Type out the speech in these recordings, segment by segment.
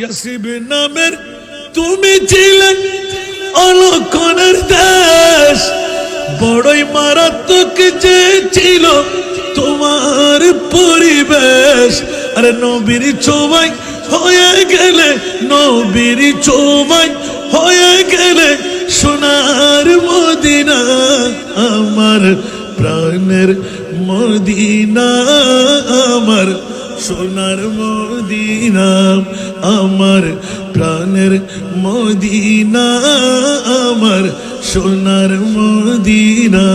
ইয়াসিব নামের তুমি ছিলে অলক্ষণের দেশ। বড়ই মারাত্মক যে ছিল তোমার পরিবেশ। আরে নবীর ছোবাই হয়ে গেলে, নবীর ছোবাই হয়ে গেলে সোনার মদিনা, আমার প্রাণের মদিনা, আমার সোনার মদিনা, আমার প্রাণের মদিনা, আমার সোনার মদিনা।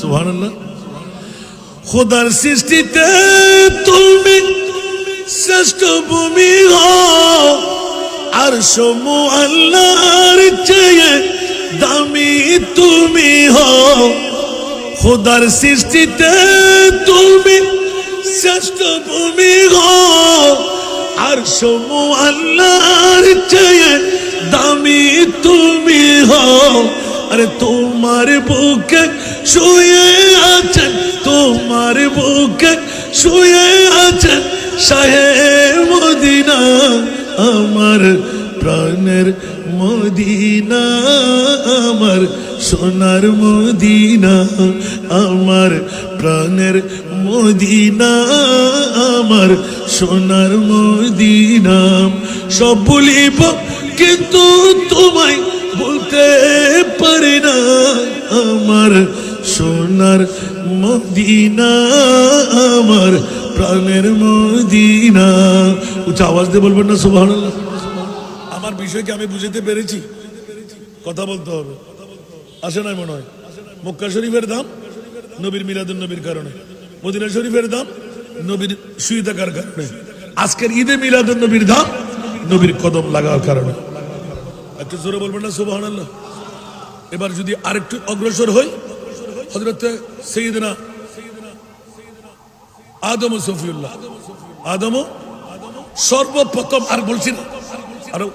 সুবহানাল্লাহ। খোদার সৃষ্টিতে তুমি শ্রেষ্ঠ ভূমি আর সমু আল্লাহর চেয়ে দামি তুমি হও। খোদার সৃষ্টিতে তুমি ভূমি আর সমু আল্লাহর চেয়ে দামি তুমি হও আরে তোমার বুকে শুয়ে আছেন, তোমার বুকে শুয়ে আছেন শাহে প্রাণের মদিনা, আমার সোনার মদিনা, আমার প্রাণের মদিনা, আমার সোনার মদিনা। সব বলিব, কিন্তু তোমায় বলতে পারি না, আমার সোনার মদিনা, আমার প্রাণের মদিনা। উচ্চ আওয়াজ দিয়ে বলবেন না সুবহান আমার বিষয়কে আমি বুঝতে পেরেছি। কথা বলতে হবে। আসে নাই মনে হয়। মক্কা শরীফের দাম নবীর মিলাদুল নবীর কারণে। মদিনা শরীফের দাম নবীর শুয়ে কারণে। আজকের ঈদে মিলাদুল নবীর দাম নবীর কদম লাগার কারণে। একটু জোরে বলবেন না সুবাহ এবার যদি আরেকটু অগ্রসর হই হজরত সঈদনা আদম সফিউল্লাহ। আদম সর্বপ্রথম আর বলছি না। আরও